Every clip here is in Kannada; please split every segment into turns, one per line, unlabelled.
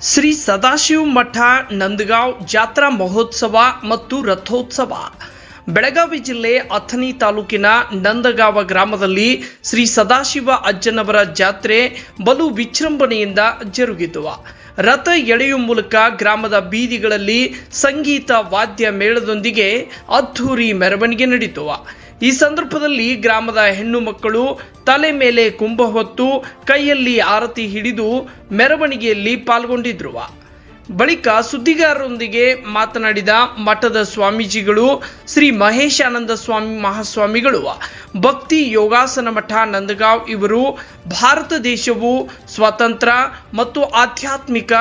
ಸದಾಶಿವ ಮಠ, ನಂದಗಾಂವ್ ಜಾತ್ರಾ ಮಹೋತ್ಸವ ಮತ್ತು ರಥೋತ್ಸವ. ಬೆಳಗಾವಿ ಜಿಲ್ಲೆ ಅಥಣಿ ತಾಲೂಕಿನ ನಂದಗಾಂವ ಗ್ರಾಮದಲ್ಲಿ ಶ್ರೀ ಸದಾಶಿವ ಅಜ್ಜನವರ ಜಾತ್ರೆ ಬಲು ವಿಜೃಂಭಣೆಯಿಂದ ಜರುಗಿತು. ರಥ ಎಳೆಯುವ ಮೂಲಕ ಗ್ರಾಮದ ಬೀದಿಗಳಲ್ಲಿ ಸಂಗೀತ ವಾದ್ಯ ಮೇಳದೊಂದಿಗೆ ಅದ್ಧೂರಿ ಮೆರವಣಿಗೆ ನಡೆಯಿತು ಈ ಸಂದರ್ಭದಲ್ಲಿ ಗ್ರಾಮದ ಹೆಣ್ಣು ಮಕ್ಕಳು ತಲೆ ಮೇಲೆ ಕುಂಭ ಹೊತ್ತು ಕೈಯಲ್ಲಿ ಆರತಿ ಹಿಡಿದು ಮೆರವಣಿಗೆಯಲ್ಲಿ ಪಾಲ್ಗೊಂಡಿದ್ರು. ಬಳಿಕ ಸುದ್ದಿಗಾರರೊಂದಿಗೆ ಮಾತನಾಡಿದ ಮಠದ ಸ್ವಾಮೀಜಿಗಳು, ಶ್ರೀ ಮಹೇಶಾನಂದ ಸ್ವಾಮಿ ಮಹಾಸ್ವಾಮಿಗಳು, ಭಕ್ತಿ ಯೋಗಾಸನ ಮಠ ನಂದಗಾಂವ್ ಇವರು, ಭಾರತ ದೇಶವು ಸ್ವತಂತ್ರ ಮತ್ತು ಆಧ್ಯಾತ್ಮಿಕ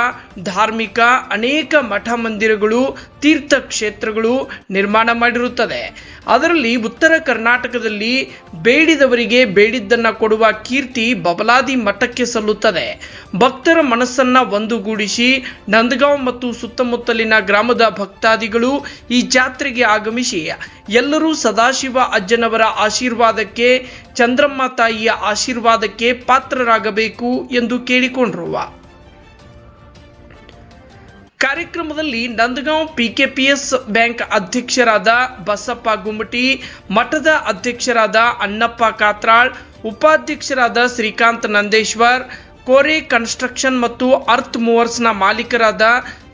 ಧಾರ್ಮಿಕ ಅನೇಕ ಮಠ ಮಂದಿರಗಳು, ತೀರ್ಥಕ್ಷೇತ್ರಗಳು ನಿರ್ಮಾಣ ಮಾಡಿರುತ್ತದೆ. ಅದರಲ್ಲಿ ಉತ್ತರ ಕರ್ನಾಟಕದಲ್ಲಿ ಬೇಡಿದವರಿಗೆ ಬೇಡಿದ್ದನ್ನು ಕೊಡುವ ಕೀರ್ತಿ ಬಬಲಾದಿ ಮಠಕ್ಕೆ ಸಲ್ಲುತ್ತದೆ. ಭಕ್ತರ ಮನಸ್ಸನ್ನು ಒಂದುಗೂಡಿಸಿ ನಂದಗಾಂವ್ ಮತ್ತು ಸುತ್ತಮುತ್ತಲಿನ ಗ್ರಾಮದ ಭಕ್ತಾದಿಗಳು ಈ ಜಾತ್ರೆಗೆ ಆಗಮಿಸಿ ಎಲ್ಲರೂ ಸದಾಶಿವ ಅಜ್ಜನವರ ಆಶೀರ್ವಾದಕ್ಕೆ, ಚಂದ್ರಮ್ಮ ತಾಯಿಯ ಆಶೀರ್ವಾದಕ್ಕೆ ಪಾತ್ರರಾಗಬೇಕು ಎಂದು ಕೇಳಿಕೊಂಡ್ರು. ಕಾರ್ಯಕ್ರಮದಲ್ಲಿ ನಂದಗಾಂವ್ ಪಿಕೆಪಿಎಸ್ ಬ್ಯಾಂಕ್ ಅಧ್ಯಕ್ಷರಾದ ಬಸಪ್ಪ ಗುಮ್ಮಟಿ ಮಠದ ಅಧ್ಯಕ್ಷರಾದ ಅಣ್ಣಪ್ಪ ಕಾತ್ರಾಳ್ ಉಪಾಧ್ಯಕ್ಷರಾದ ಶ್ರೀಕಾಂತ್ ನಂದೇಶ್ವರ್ ಕೋರೆ ಕನ್ಸ್ಟ್ರಕ್ಷನ್ ಮತ್ತು ಅರ್ತ್ ಮೂವರ್ಸ್ನ ಮಾಲೀಕರಾದ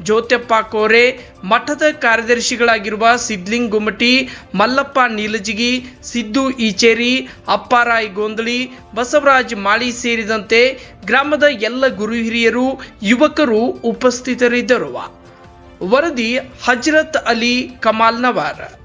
ಜ್ಯೋತ್ಯಪ್ಪ ಕೋರೆ, ಮಠದ ಕಾರ್ಯದರ್ಶಿಗಳಾಗಿರುವ ಸಿದ್ಲಿಂಗ್ ಗುಮ್ಮಟಿ, ಮಲ್ಲಪ್ಪ ನೀಲಜಿಗಿ, ಸಿದ್ದು ಈಚೇರಿ, ಅಪ್ಪಾರಾಯ್ ಗೋಂದಳಿ, ಬಸವರಾಜ್ ಮಾಳಿ ಸೇರಿದಂತೆ ಗ್ರಾಮದ ಎಲ್ಲ ಗುರು ಹಿರಿಯರು, ಯುವಕರು ಉಪಸ್ಥಿತರಿದ್ದರು. ವರದಿ ಹಜರತ್ ಅಲಿ ಕಮಾಲ್ನವರ್.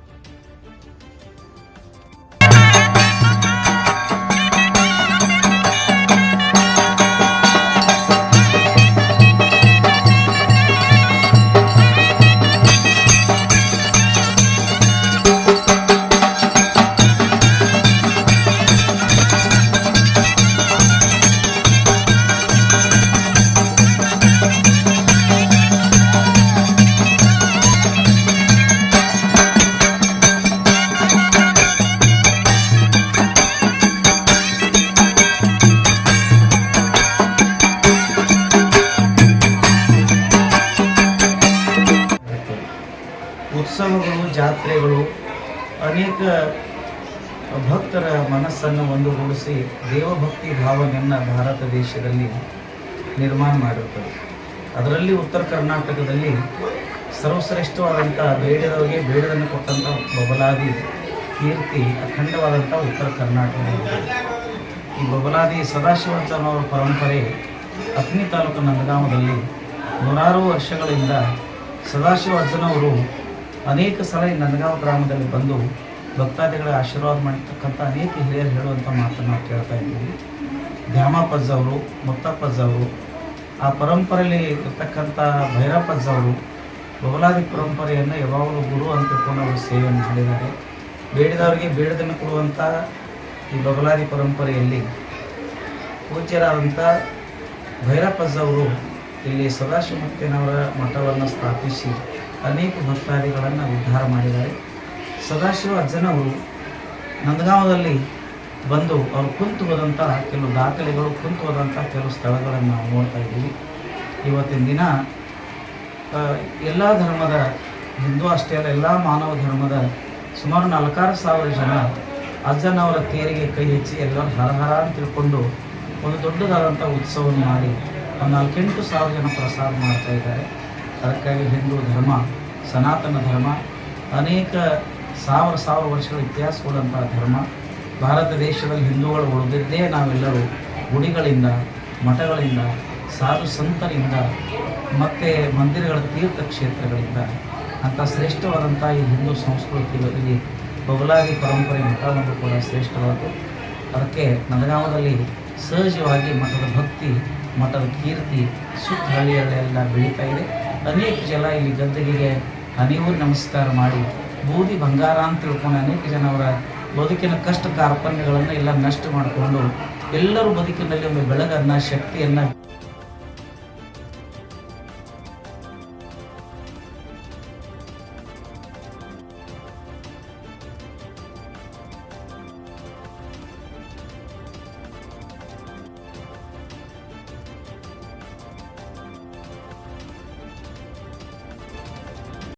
ಜಾತ್ರೆಗಳು ಅನೇಕ ಭಕ್ತರ ಮನಸ್ಸನ್ನು ಒಂದುಗೂಡಿಸಿ ದೇವಭಕ್ತಿ ಭಾವನೆಯನ್ನು ಭಾರತ ದೇಶದಲ್ಲಿ ನಿರ್ಮಾಣ ಮಾಡಿರುತ್ತದೆ ಅದರಲ್ಲಿ ಉತ್ತರ ಕರ್ನಾಟಕದಲ್ಲಿ ಸರ್ವಶ್ರೇಷ್ಠವಾದಂಥ ಬೇಡದವರಿಗೆ ಬೇಡದನ್ನು ಕೊಟ್ಟಂಥ ಬಬಲಾದಿ ಕೀರ್ತಿ, ಅಖಂಡವಾದಂಥ ಉತ್ತರ ಕರ್ನಾಟಕದಲ್ಲಿದೆ ಈ ಬಬಲಾದಿ ಸದಾಶಿವಂತನವರ ಪರಂಪರೆ ಅಥಣಿ ತಾಲೂಕು ನಂದಗಾಮದಲ್ಲಿ ನೂರಾರು ವರ್ಷಗಳಿಂದ ಸದಾಶಿವ ಅನೇಕ ಸಲ ನಂದಗಾಂವ ಗ್ರಾಮದಲ್ಲಿ ಬಂದು ಭಕ್ತಾದಿಗಳ ಆಶೀರ್ವಾದ ಮಾಡಿರ್ತಕ್ಕಂಥ ಅನೇಕ ಹಿರಿಯರು ಹೇಳುವಂಥ ಮಾತನ್ನು ನಾವು ಕೇಳ್ತಾ ಇದ್ದೀವಿ. ದ್ಯಾಮಪ್ಪಜ್ಜವರು ಅವರು ಮುತ್ತಪ್ಪಜ್ಜ ಅವರು, ಆ ಪರಂಪರೆಯಲ್ಲಿ ಇರ್ತಕ್ಕಂಥ ಭೈರಪ್ಪಜ್ಜವರು ಬಬಲಾದಿ ಪರಂಪರೆಯನ್ನು ಯಾವಾಗಲೂ ಗುರು ಅಂತ ತಿಳ್ಕೊಂಡು ಅವರು ಸೇವೆಯನ್ನು ಮಾಡಿದ್ದಾರೆ. ಬೇಡಿದವರಿಗೆ ಬೇಡದನ್ನು ಕೊಡುವಂಥ ಈ ಬಬಲಾದಿ ಪರಂಪರೆಯಲ್ಲಿ ಪೂಜ್ಯರಾದಂಥ ಭೈರಪ್ಪಜ್ಜವರು ಇಲ್ಲಿ ಸದಾಶಿವಮೂರ್ತಿನವರ ಮಠವನ್ನು ಸ್ಥಾಪಿಸಿ ಅನೇಕ ಭಕ್ತಾದಿಗಳನ್ನು ಉದ್ಧಾರ ಮಾಡಿದ್ದಾರೆ. ಸದಾಶಿವ ಅಜ್ಜನವರು ನಂದಗಾಂವದಲ್ಲಿ ಬಂದು ಅವರು ಕುಂತು ಹೋದಂಥ ಕೆಲವು ದಾಖಲೆಗಳು, ಕುಂತು ಹೋದಂಥ ಕೆಲವು ಸ್ಥಳಗಳನ್ನು ನಾವು ನೋಡ್ತಾ ಇದ್ದೀವಿ. ಇವತ್ತಿನ ದಿನ ಎಲ್ಲ ಧರ್ಮದ ಹಿಂದೂ ಅಷ್ಟೇ ಅಲ್ಲ, ಎಲ್ಲ ಮಾನವ ಧರ್ಮದ ಸುಮಾರು ನಾಲ್ಕಾರು ಸಾವಿರ ಜನ ಅಜ್ಜನವರ ತೇರಿಗೆ ಕೈ ಹೆಚ್ಚಿ ಎಲ್ಲರೂ ಹರ ಹರ ಅಂತ ತಿಳ್ಕೊಂಡು ಒಂದು ದೊಡ್ಡದಾದಂಥ ಉತ್ಸವವನ್ನು ಮಾಡಿ, ಒಂದು ನಾಲ್ಕೆಂಟು ಸಾವಿರ ಜನ ಪ್ರಸಾದ ಮಾಡ್ತಾ ಇದ್ದಾರೆ. ಅದಕ್ಕಾಗಿ ಹಿಂದೂ ಧರ್ಮ, ಸನಾತನ ಧರ್ಮ, ಅನೇಕ ಸಾವಿರ ಸಾವಿರ ವರ್ಷಗಳ ಇತಿಹಾಸ ಉಳ್ಳಂಥ ಧರ್ಮ, ಭಾರತ ದೇಶದಲ್ಲಿ ಹಿಂದೂಗಳು ಉಳಿದಿದ್ದೇ ನಾವೆಲ್ಲರೂ ಗುಡಿಗಳಿಂದ, ಮಠಗಳಿಂದ, ಸಾಧು ಸಂತರಿಂದ, ಮತ್ತು ಮಂದಿರಗಳ ತೀರ್ಥಕ್ಷೇತ್ರಗಳಿಂದ ಅಂಥ ಶ್ರೇಷ್ಠವಾದಂಥ ಈ ಹಿಂದೂ ಸಂಸ್ಕೃತಿಯಲ್ಲಿ ಬಗಲಾಗಿ ಪರಂಪರೆ ಮಠವನ್ನು ಕೂಡ ಶ್ರೇಷ್ಠವಾದದ್ದು ಅದಕ್ಕೆ ನದಗಾಮದಲ್ಲಿ ಸಹಜವಾಗಿ ಮಠದ ಭಕ್ತಿ, ಮಠದ ಕೀರ್ತಿ ಸುತ್ತ ಹಳ್ಳಿಯಲ್ಲೆಲ್ಲ ಬೆಳೀತಾ ಇದೆ. ಅನೇಕ ಜನ ಇಲ್ಲಿ ಗದ್ದೆಗೆ ಹನಿವು ನಮಸ್ಕಾರ ಮಾಡಿ ಬೂದಿ ಬಂಗಾರ ಅಂತ ತಿಳ್ಕೊಂಡು ಅನೇಕ ಜನ ಅವರ ಬದುಕಿನ ಕಷ್ಟ ಕಾರ್ಪಣ್ಯಗಳನ್ನು ಎಲ್ಲ ನಷ್ಟ ಮಾಡಿಕೊಂಡು ಎಲ್ಲರೂ ಬದುಕಿನಲ್ಲಿ ಒಂದು ಬೆಳಗನ್ನು ಶಕ್ತಿಯನ್ನು